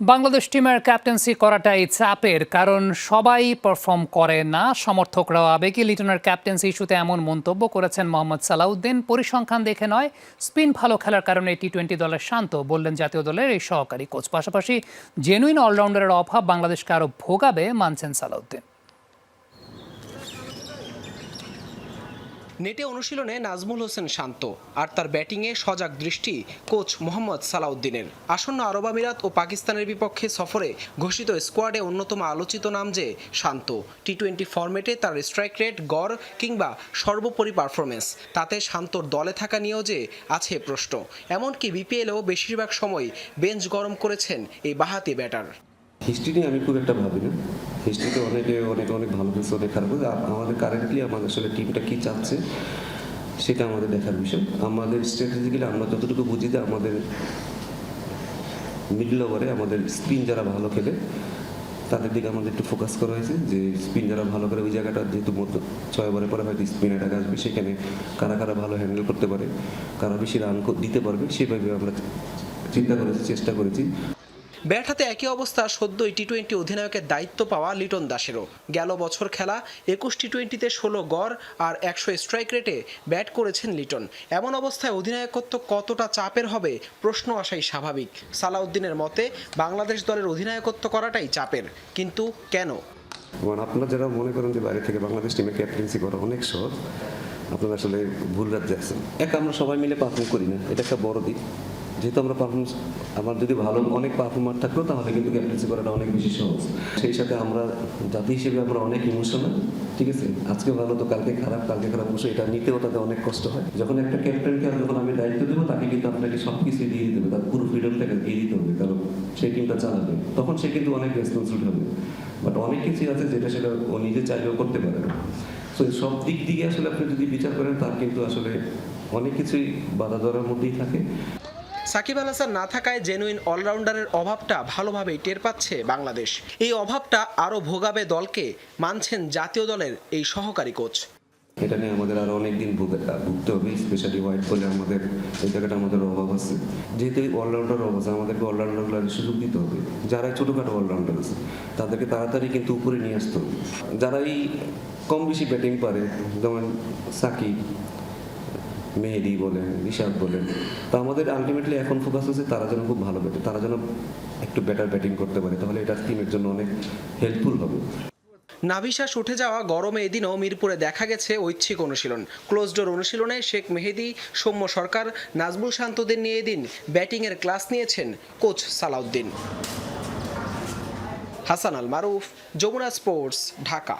বাংলাদেশ টিমের ক্যাপ্টেন্সি করাটাই চাপের কারণ সবাই পারফর্ম করে না। সমর্থকরাও আবেগে। লিটনের ক্যাপ্টেন্সি ইস্যুতে এমন মন্তব্য করেছেন মোহাম্মদ সালাউদ্দিন। পরিসংখ্যান দেখে নয়, স্পিন ভালো খেলার কারণে টি টোয়েন্টি দলের শান্ত, বললেন জাতীয় দলের এই সহকারী কোচ। পাশাপাশি জেনুইন অলরাউন্ডারের অভাব বাংলাদেশকে আরও ভোগাবে, মানছেন সালাউদ্দিন। নেটে অনুশীলনে নাজমুল হোসেন শান্ত আর তার ব্যাটিংয়ে সজাগ দৃষ্টি কোচ মোহাম্মদ সালাউদ্দিনের। আসন্ন আরব আমিরাত ও পাকিস্তানের বিপক্ষে সফরে ঘোষিত স্কোয়াডে অন্যতম আলোচিত নাম যে শান্ত। টি টোয়েন্টি ফরম্যাটে তার স্ট্রাইক রেট, গড় কিংবা সর্বোপরি পারফরমেন্স তাতে শান্তর দলে থাকা নিয়েও যে আছে প্রশ্ন। এমনকি বিপিএলেও বেশিরভাগ সময় বেঞ্চ গরম করেছেন এই বাহাতি ব্যাটার। হিস্ট্রি নিয়ে আমি খুব একটা ভাবি না হিস্ট্রিতে অনেকে অনেক অনেক ভালো কিছু অনেক খারাপ। আ- আমাদের কারেন্টলি আমাদের আসলে টিমটা কী চাচ্ছে, সেটা আমাদের দেখার বিষয় আমাদের স্ট্র্যাটেজিক্যালি আমরা যতটুকু বুঝি যে আমাদের মিডল ওভারে আমাদের স্পিন যারা ভালো খেলে, তাদের দিকে আমাদের একটু ফোকাস করা হয়েছে যে স্পিন যারা ভালো করে ওই জায়গাটা যেহেতু মধ্য ছয় ওভারের পরে হয়তো স্পিন অ্যাটাক আসবে, সেখানে কারা কারা ভালো হ্যান্ডেল করতে পারে, কারা বেশি রান দিতে পারবে, সেভাবে আমরা চিন্তা করেছি, চেষ্টা করেছি ব্যাট হাতে একই অবস্থা সদ্যই টি টোয়েন্টি অধিনায়কের দায়িত্ব পাওয়া লিটন দাসেরও। গেল বছর খেলা একুশ টি টোয়েন্টিতে ষোলো গড় আর একশো স্ট্রাইক রেটে ব্যাট করেছেন লিটন। এমন অবস্থায় অধিনায়কত্ব কতটা চাপের হবে প্রশ্ন আসাই স্বাভাবিক। সালাউদ্দিনের মতে বাংলাদেশ দলের অধিনায়কত্ব করাটাই চাপের কিন্তু কেন? এবং আপনারা যারা মনে করেন যে বাইরে থেকে বাংলাদেশ টিমে ক্যাপ্টেন্সি করা অনেক সহজ আপনারা আসলে ভুল রাজ্যে আছেন। এক আমরা সবাই মিলে পারফর্ম করি না এটা একটা বড় দিক। যেহেতু আমরা পারফরমেন্স আমার যদি ভালো অনেক পারফর্মার থাকতো, তাহলে কিন্তু ক্যাপ্টেন্সি করাটা অনেক বেশি সহজ। সেই সাথে আমরা, জাতি হিসেবে আমরা অনেক ইমোশনাল ঠিক আছে? আজকে ভালো তো কালকে খারাপ কালকে খারাপ অবশ্যই এটা নিতেও তাতে অনেক কষ্ট হয়। যখন একটা ক্যাপ্টেনকে যখন আমি দায়িত্ব দেবো, তাকে কিন্তু আপনাকে সব কিছু দিয়ে দিতে হবে। তার পুরো ফ্রিডমটাকে দিয়ে দিতে হবে, কারণ সেই টিমটা চালাবে। তখন সে কিন্তু অনেক রেসপন্সিবল হবে। বাট অনেক কিছুই আছে যেটা সেটা ও নিজে চাইলেও করতে পারে না। তো সব দিক দিকে আসলে আপনি যদি বিচার করেন, তার কিন্তু আসলে অনেক কিছুই বাধা ধরার মধ্যেই থাকে। সাকিব আল হাসান না থাকায় জেনুইন অলরাউন্ডারের অভাবটা ভালোভাবেই টের পাচ্ছে বাংলাদেশ। এই অভাবটা আরও ভোগাবে দলকে, মানছেন জাতীয় দলের এই সহকারী কোচ এটা নিয়ে আমাদের আরও অনেক দিন ভুগে ভুগতে হবে স্পেশালি হোয়াইট বলে আমাদের, এই জায়গাটা আমাদের অভাব আছে। যেহেতু অলরাউন্ডার অভাব আছে আমাদেরকে অলরাউন্ডার সুযোগ দিতে হবে। যারা ছোটোখাটো অলরাউন্ডার আছে, তাদেরকে তাড়াতাড়ি কিন্তু উপরে নিয়ে আসতে হবে। যারা এই কম বেশি ব্যাটিং পারে, যেমন সাকিব মেহেদি বলেন ঋষাদ বলেন, তো আমাদের আলটিমেটলি এখন ফোকাস হচ্ছে তারা যেন খুব ভালো ব্যাটে তারা যেন একটু বেটার ব্যাটিং করতে পারে, তাহলে এটা টিমের জন্য অনেক হেল্পফুল হবে। নাভিশ্বাস উঠে যাওয়া গরমে এদিনও মিরপুরে দেখা গেছে ঐচ্ছিক অনুশীলন। ক্লোজ ডোর অনুশীলনে শেখ মেহেদি, সৌম্য সরকার, নাজমুল শান্তদের নিয়ে এদিন ব্যাটিংয়ের ক্লাস নিয়েছেন কোচ সালাউদ্দিন। হাসান আল মারুফ যমুনা স্পোর্টস ঢাকা।